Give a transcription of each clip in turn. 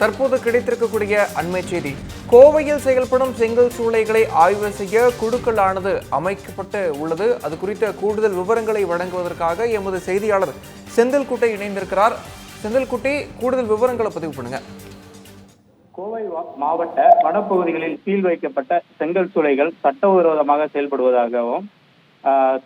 தற்போது கிடைத்திருக்கக்கூடிய அண்மை செய்தி. கோவையில் செயல்படும் செங்கல் சூளைகளை ஆய்வு செய்ய குழுக்களானது அமைக்கப்பட்டு உள்ளது. அது குறித்த கூடுதல் விவரங்களை வழங்குவதற்காக எமது செய்தியாளர் செந்தில்குட்டை இணைந்திருக்கிறார். செந்தில்குட்டி கூடுதல் விவரங்களை பதிவு பண்ணுங்க. கோவை மாவட்ட வனப்பகுதிகளில் சீல் வைக்கப்பட்ட செங்கல் சூளைகள் சட்டவிரோதமாக செயல்படுவதாகவும்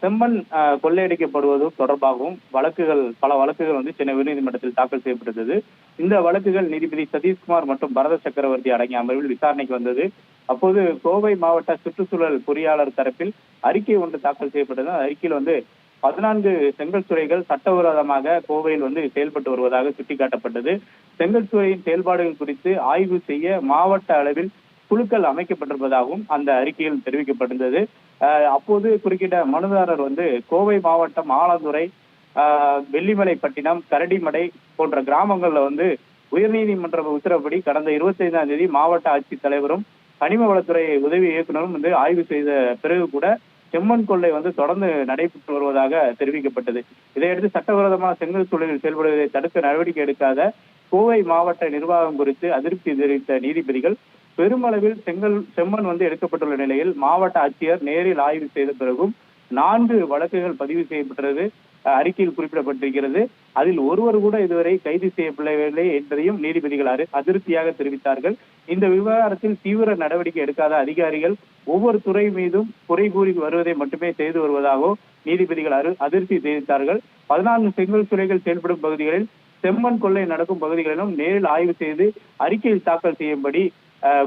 செம்மண் கொள்ளையடிக்கப்படுவது தொடர்பாகவும் வழக்குகள் பல வழக்குகள் வந்து சென்னை உயர்நீதிமன்றத்தில் தாக்கல் செய்யப்பட்டிருந்தது. இந்த வழக்குகள் நீதிபதி சதீஷ்குமார் மற்றும் பரத சக்கரவர்த்தி அடங்கிய அமர்வில் விசாரணைக்கு வந்தது. அப்போது கோவை மாவட்ட சுற்றுச்சூழல் பொறியாளர் தரப்பில் அறிக்கை ஒன்று தாக்கல் செய்யப்பட்டது. அறிக்கையில் வந்து பதினான்கு செங்கல் துறைகள் சட்டவிரோதமாக கோவையில் வந்து செயல்பட்டு வருவதாக சுட்டிக்காட்டப்பட்டது. செங்கல் துறையின் செயல்பாடுகள் குறித்து ஆய்வு செய்ய மாவட்ட அளவில் குழுக்கள் அமைக்கப்பட்டிருப்பதாகவும் அந்த அறிக்கையில் தெரிவிக்கப்பட்டிருந்தது. அஹ் அப்போது குறுக்கிட்ட மனுதாரர் வந்து கோவை மாவட்டம் ஆலந்துறை ஆஹ் வெள்ளிமலைப்பட்டினம் கரடிமடை போன்ற கிராமங்கள்ல வந்து உயர்நீதிமன்ற உத்தரவுப்படி கடந்த இருபத்தி ஐந்தாம் தேதி மாவட்ட ஆட்சித் தலைவரும் கனிம வளத்துறை உதவி இயக்குனரும் வந்து ஆய்வு செய்த பிறகு கூட செம்மண் கொள்ளை வந்து தொடர்ந்து நடைபெற்று வருவதாக தெரிவிக்கப்பட்டது. இதையடுத்து சட்டவிரோதமான செங்கல் சூழலில் செயல்படுவதை தடுக்க நடவடிக்கை எடுக்காத கோவை மாவட்ட நிர்வாகம் குறித்து அதிருப்தி தெரிவித்த நீதிபதிகள் பெருமளவில் செங்கல் செம்மண் வந்து எடுக்கப்பட்டுள்ள நிலையில் மாவட்ட ஆட்சியர் நேரில் ஆய்வு செய்த பிறகும் நான்கு வழக்குகள் பதிவு செய்யப்பட்டது அறிக்கையில் குறிப்பிடப்பட்டிருக்கிறது. அதில் ஒருவர் கூட இதுவரை கைது செய்யப்படவில்லை என்பதையும் நீதிபதிகள் அதிருப்தியாக தெரிவித்தார்கள். இந்த விவகாரத்தில் தீவிர நடவடிக்கை எடுக்காத அதிகாரிகள் ஒவ்வொரு துறை மீதும் குறை கூறி வருவதை மட்டுமே செய்து வருவதாகவும் நீதிபதிகள் அரு அதிருப்தி தெரிவித்தார்கள். பதினான்கு செங்கல் துறைகள் செயல்படும் பகுதிகளில் செம்மண் கொள்ளை நடக்கும் பகுதிகளிலும் நேரில் ஆய்வு செய்து அறிக்கையில் தாக்கல் செய்யும்படி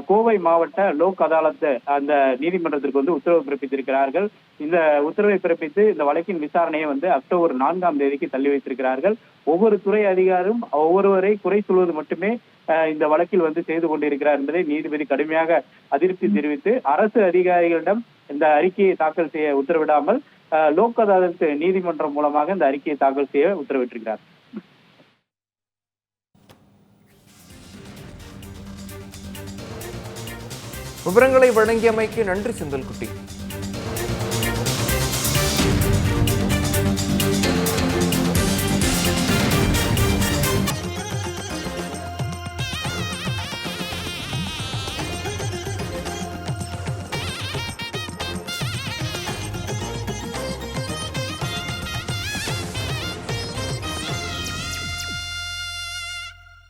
கோவை மாவட்ட லோக் அதாலத் அந்த நீதிமன்றத்திற்கு வந்து உத்தரவு பிறப்பித்திருக்கிறார்கள். இந்த உத்தரவை பிறப்பித்து இந்த வழக்கின் விசாரணையை வந்து அக்டோபர் நான்காம் தேதிக்கு தள்ளி வைத்திருக்கிறார்கள். ஒவ்வொரு துறை அதிகாரும் ஒவ்வொருவரை குறை சொல்வது மட்டுமே அஹ், இந்த வழக்கில் வந்து செய்து கொண்டிருக்கிறார் என்பதை நீதிபதி கடுமையாக அதிருப்தி தெரிவித்து அரசு அதிகாரிகளிடம் இந்த அறிக்கையை தாக்கல் செய்ய உத்தரவிடாமல் லோக் அதாலத் நீதிமன்றம் மூலமாக இந்த அறிக்கையை தாக்கல் செய்ய உத்தரவிட்டிருக்கிறார். விவரங்களை வழங்கியமைக்கு நன்றி செந்தில்குட்டி